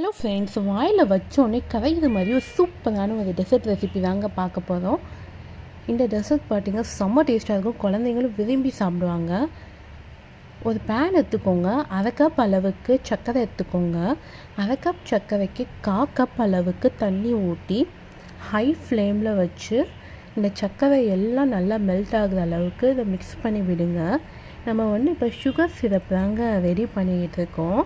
Hello friends வாயில் வச்சோடனே கரையிற மாதிரி ஒரு சூப்பரான ஒரு டெசர்ட் ரெசிபி தாங்க பார்க்க போகிறோம் இந்த டெசர்ட் பார்த்தீங்கன்னா செம்ம டேஸ்ட்டாக இருக்கும். குழந்தைங்களும் விரும்பி சாப்பிடுவாங்க. ஒரு பேன் எடுத்துக்கோங்க. அரை கப் அளவுக்கு சர்க்கரை எடுத்துக்கோங்க. அரை கப் சர்க்கரைக்கு கா கப் அளவுக்கு தண்ணி ஊற்றி ஹை ஃப்ளேமில் வச்சு இந்த சர்க்கரை எல்லாம் நல்லா மெல்ட் ஆகுற அளவுக்கு இதை மிக்ஸ் பண்ணி விடுங்க. நம்ம வந்து இப்போ சுகர் சிரப் தாங்க ரெடி பண்ணிக்கிட்டு இருக்கோம்.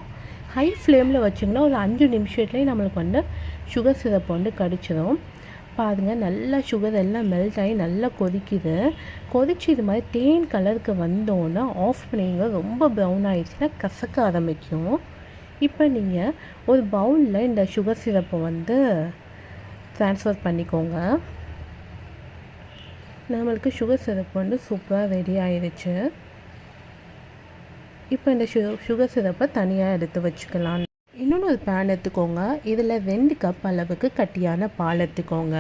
ஹை ஃப்ளேமில் வச்சிங்கன்னா ஒரு அஞ்சு நிமிஷத்துலேயும் நம்மளுக்கு வந்து சுகர் சிரப் வந்து கடிச்சிடும் பாருங்கள் நல்லா சுகர் எல்லாம் மெல்ட் ஆகி நல்லா கொதிக்குது. கொதிச்சு இது மாதிரி தேன் கலருக்கு வந்தோன்னா ஆஃப் பண்ணிங்க ரொம்ப ப்ரௌன் ஆகிடுச்சுன்னா கசக்க ஆரம்பிக்கும். இப்போ நீங்கள் ஒரு பவுலில் இந்த சுகர் சிரப்பை வந்து ட்ரான்ஸ்ஃபர் பண்ணிக்கோங்க. நம்மளுக்கு சுகர் சிரப் வந்து சூப்பராக ரெடி ஆயிடுச்சு. இப்போ இந்த சு சுகர் சிரப்பை தனியாக எடுத்து வச்சுக்கலாம். இன்னொன்று ஒரு பேன் எடுத்துக்கோங்க. இதில் ரெண்டு கப் அளவுக்கு கட்டியான பால் எடுத்துக்கோங்க.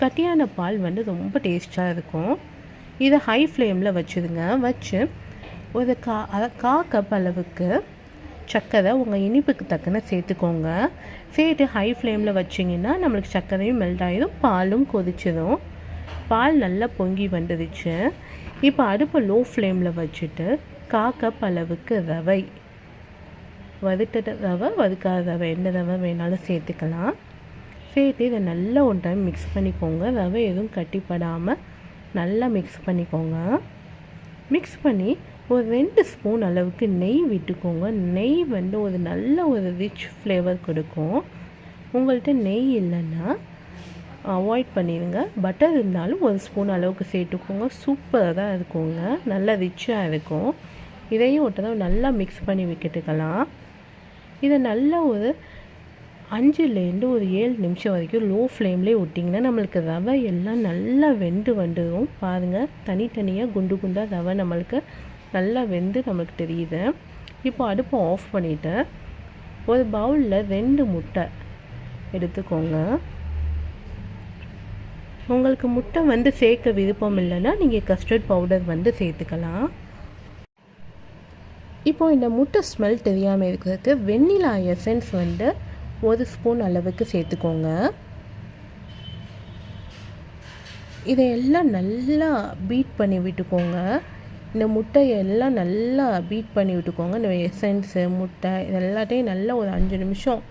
கட்டியான பால் வந்து ரொம்ப டேஸ்ட்டாக இருக்கும். இதை ஹை ஃப்ளேமில் வச்சுருங்க வச்சு ஒரு கா கா கப் அளவுக்கு சர்க்கரை உங்கள் இனிப்புக்கு தக்கன சேர்த்துக்கோங்க. சேர்த்து ஹை ஃப்ளேமில் வச்சிங்கன்னா நம்மளுக்கு சர்க்கரையும் மெல்ட் ஆகிடும் பாலும் கொதிச்சிடும். பால் நல்லா பொங்கி வந்துடுச்சு இப்போ அடுப்பை லோ ஃப்ளேமில் வச்சுட்டு காக்க பளவுக்கு அளவுக்கு ரவை. வறுத்த ரவை வறுக்காத ரவை. எந்த ரவை வேணாலும் சேர்த்துக்கலாம். சேர்த்து இதை நல்லா ஒன் டைம் மிக்ஸ் பண்ணிக்கோங்க. ரவை எதுவும் கட்டிப்படாமல் நல்லா மிக்ஸ் பண்ணிக்கோங்க. மிக்ஸ் பண்ணி ஒரு ரெண்டு ஸ்பூன் அளவுக்கு நெய் விட்டுக்கோங்க. நெய் வந்து ஒரு நல்ல ஒரு ரிச் ஃப்ளேவர் கொடுக்கும். உங்கள்கிட்ட நெய் இல்லைன்னா அவாய்ட் பண்ணிடுங்க. பட்டர் இருந்தாலும் ஒரு ஸ்பூன் அளவுக்கு சேர்த்துக்கோங்க. சூப்பராக தான் இருக்குங்க. நல்லா ரிச்சாக இருக்கும். இதையும் ஒரு தடவை நல்லா மிக்ஸ் பண்ணி விட்டுக்கலாம். இதை நல்லா ஒரு அஞ்சுலேருந்து ஒரு ஏழு நிமிஷம் வரைக்கும் லோ ஃப்ளேம்லேயே விட்டிங்கன்னா நம்மளுக்கு ரவை எல்லாம் நல்லா வெந்து வந்துடும் பாருங்கள் தனித்தனியாக குண்டு குண்டாக ரவை நம்மளுக்கு நல்லா வெந்து நம்மளுக்கு தெரியுது. இப்போ அடுப்பை ஆஃப் பண்ணிவிட்டு ஒரு பவுலில் ரெண்டு முட்டை எடுத்துக்கோங்க. உங்களுக்கு முட்டை வந்து சேர்க்க விருப்பம் இல்லைன்னா நீங்கள் கஸ்டர்ட் பவுடர் வந்து சேர்த்துக்கலாம். இப்போது இந்த முட்டை ஸ்மெல் தெரியாமல் இருக்கிறதுக்கு வெண்ணிலா எசன்ஸ் வந்து ஒரு ஸ்பூன் அளவுக்கு சேர்த்துக்கோங்க. இதையெல்லாம் நல்லா பீட் பண்ணி விட்டுக்கோங்க. இந்த முட்டையெல்லாம் நல்லா பீட் பண்ணி விட்டுக்கோங்க. இந்த எசன்ஸு முட்டை இது எல்லாத்தையும் நல்லா ஒரு அஞ்சு நிமிஷம்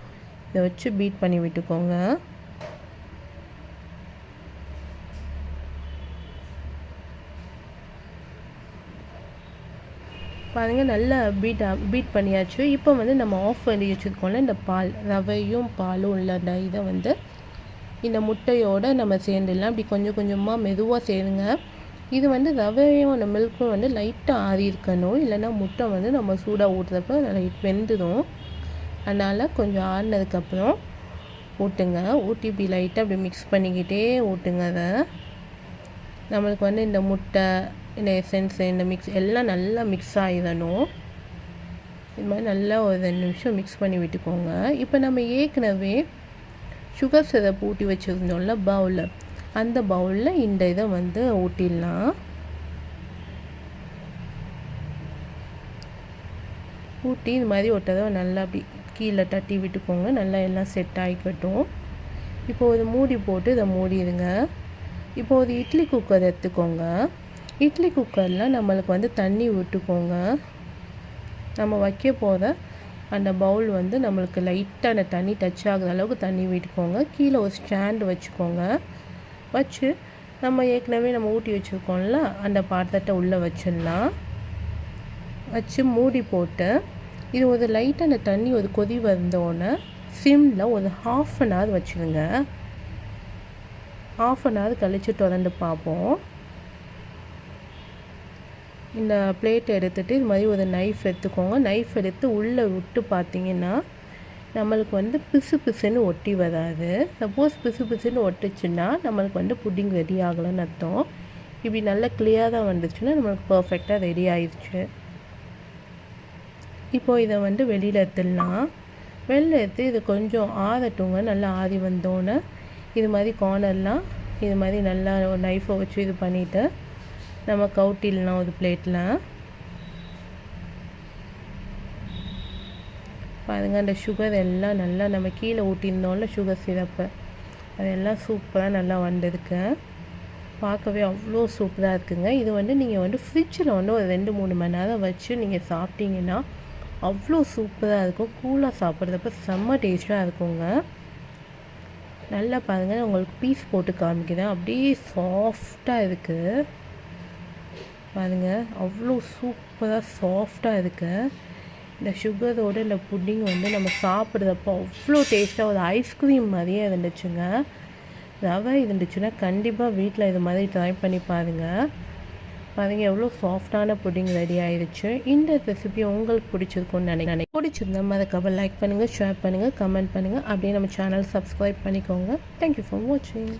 இதை வச்சு பீட் பண்ணி விட்டுக்கோங்க. பாருங்கள் நல்லா பீட் பீட் பண்ணியாச்சு. இப்போ வந்து நம்ம ஆஃப் பண்ணி வச்சுருக்கோம்ல இந்த பால் ரவையும் பாலும் உள்ள இதை வந்து இந்த முட்டையோடு நம்ம சேர்ந்துடலாம். அப்படி கொஞ்சம் கொஞ்சமாக மெதுவாக சேருங்க. இது வந்து ரவையும் அந்த மில்க்கும் வந்து லைட்டாக ஆறி இருக்கணும். இல்லைன்னா முட்டை வந்து நம்ம சூடாக ஊட்டுறப்ப லைட் வெந்துடும். அதனால் கொஞ்சம் ஆறினதுக்கப்புறம் ஊட்டுங்க. ஊட்டி இப்படி லைட்டாக அப்படி மிக்ஸ் பண்ணிக்கிட்டே ஊட்டுங்க அதை. நம்மளுக்கு வந்து இந்த முட்டை இந்த எசன்ஸு இந்த மிக்ஸ் எல்லாம் நல்லா மிக்ஸ் ஆகிடணும் இது மாதிரி நல்லா ஒரு ரெண்டு நிமிஷம் மிக்ஸ் பண்ணி விட்டுக்கோங்க. இப்போ நம்ம ஏற்கனவே சுகர் சிரப் ஊட்டி வச்சுருந்தோம்ல பவுலில் அந்த பவுலில் இந்த இதை வந்து ஊட்டிடலாம். ஊட்டி இது மாதிரி ஒட்டதை நல்லா அப்படி கீழே தட்டி விட்டுக்கோங்க. நல்லா எல்லாம் செட் ஆகிக்கட்டும் இப்போ ஒரு மூடி போட்டு இதை மூடிடுங்க. இப்போ ஒரு இட்லி குக்கர் எடுத்துக்கோங்க. இட்லி குக்கரில் நம்மளுக்கு வந்து தண்ணி விட்டுக்கோங்க நம்ம வைக்க போகிற அந்த பவுல் வந்து நம்மளுக்கு லைட்டாக அந்த தண்ணி டச் ஆகிற அளவுக்கு தண்ணி விட்டுக்கோங்க கீழே ஒரு ஸ்டாண்டு வச்சுக்கோங்க. வச்சு நம்ம ஏற்கனவே நம்ம ஊட்டி வச்சுருக்கோம்ல அந்த பாத்திரத்தை உள்ளே வச்சிடலாம். வச்சு மூடி போட்டு இது ஒரு லைட்டாக அந்த தண்ணி ஒரு கொதி வந்தோடனே சிம்மில் ஒரு ஹாஃப் அன் ஹவர் வச்சுருங்க. ஹாஃப் அன் ஹவர் கழித்து திறந்து பார்ப்போம். இந்த பிளேட் எடுத்துகிட்டு இது மாதிரி ஒரு நைஃப் எடுத்துக்கோங்க. நைஃப் எடுத்து உள்ளே விட்டு பார்த்தீங்கன்னா நம்மளுக்கு வந்து பிசு பிசுன்னு ஒட்டி வராது. சப்போஸ் பிசு பிசுன்னு ஒட்டுச்சுன்னா நம்மளுக்கு வந்து புட்டிங் ரெடி ஆகலைன்னு அர்த்தம். இப்படி நல்லா கிளியராக வந்துச்சுன்னா நம்மளுக்கு பர்ஃபெக்டாக ரெடி ஆயிடுச்சு இப்போது இதை வந்து வெளியில் எடுத்துடலாம். வெளில எடுத்து இது கொஞ்சம் ஆறட்டுங்க. நல்லா ஆறி வந்தோன்னே இது மாதிரி கார்னர்லாம் இது மாதிரி நல்லா ஒரு நைஃபை வச்சு இது பண்ணிவிட்டு நம்ம கவுட்டிடலாம் ஒரு பிளேட்டில் பாருங்கள் அந்த சுகர் எல்லாம் நல்லா நம்ம கீழே ஊட்டியிருந்தோம்ல சுகர் சிரப்பு அதெல்லாம் சூப்பராக நல்லா வந்திருக்கு. பார்க்கவே அவ்வளோ சூப்பராக இருக்குங்க. இது வந்து நீங்கள் வந்து ஃப்ரிட்ஜில் வந்து ஒரு ரெண்டு மூணு மணி நேரம் வச்சு நீங்கள் சாப்பிட்டீங்கன்னா அவ்வளோ சூப்பராக இருக்கும். கூலாக சாப்பிட்றப்ப செம்ம டேஸ்ட்டாக இருக்குங்க. நல்லா பாருங்கள் உங்களுக்கு பீஸ் போட்டு காமிக்கிறேன். அப்படியே சாஃப்டாக இருக்குது பாருங்கள் அவ்வளோ சூப்பராக சாஃப்டாக இருக்குது இந்த சுகரோட இந்த புட்டிங் வந்து நம்ம சாப்பிட்றப்போ அவ்வளோ டேஸ்ட்டாக ஒரு ஐஸ்கிரீம் மாதிரியே இருந்துச்சுங்க. ரவை இருந்துச்சுன்னா கண்டிப்பாக வீட்டில் இது மாதிரி ட்ரை பண்ணி பாருங்கள் பாருங்கள் எவ்வளோ சாஃப்டான புட்டிங் ரெடி ஆயிடுச்சு இந்த ரெசிபி உங்களுக்கு பிடிச்சிருக்கும்னு நினைக்கிறேன். பிடிச்சிருந்தா மறக்காமல் லைக் பண்ணுங்கள் ஷேர் பண்ணுங்கள் கமெண்ட் பண்ணுங்கள் அப்படியே நம்ம சேனல் சப்ஸ்கிரைப் பண்ணிக்கோங்க. தேங்க்யூ ஃபார் வாட்சிங்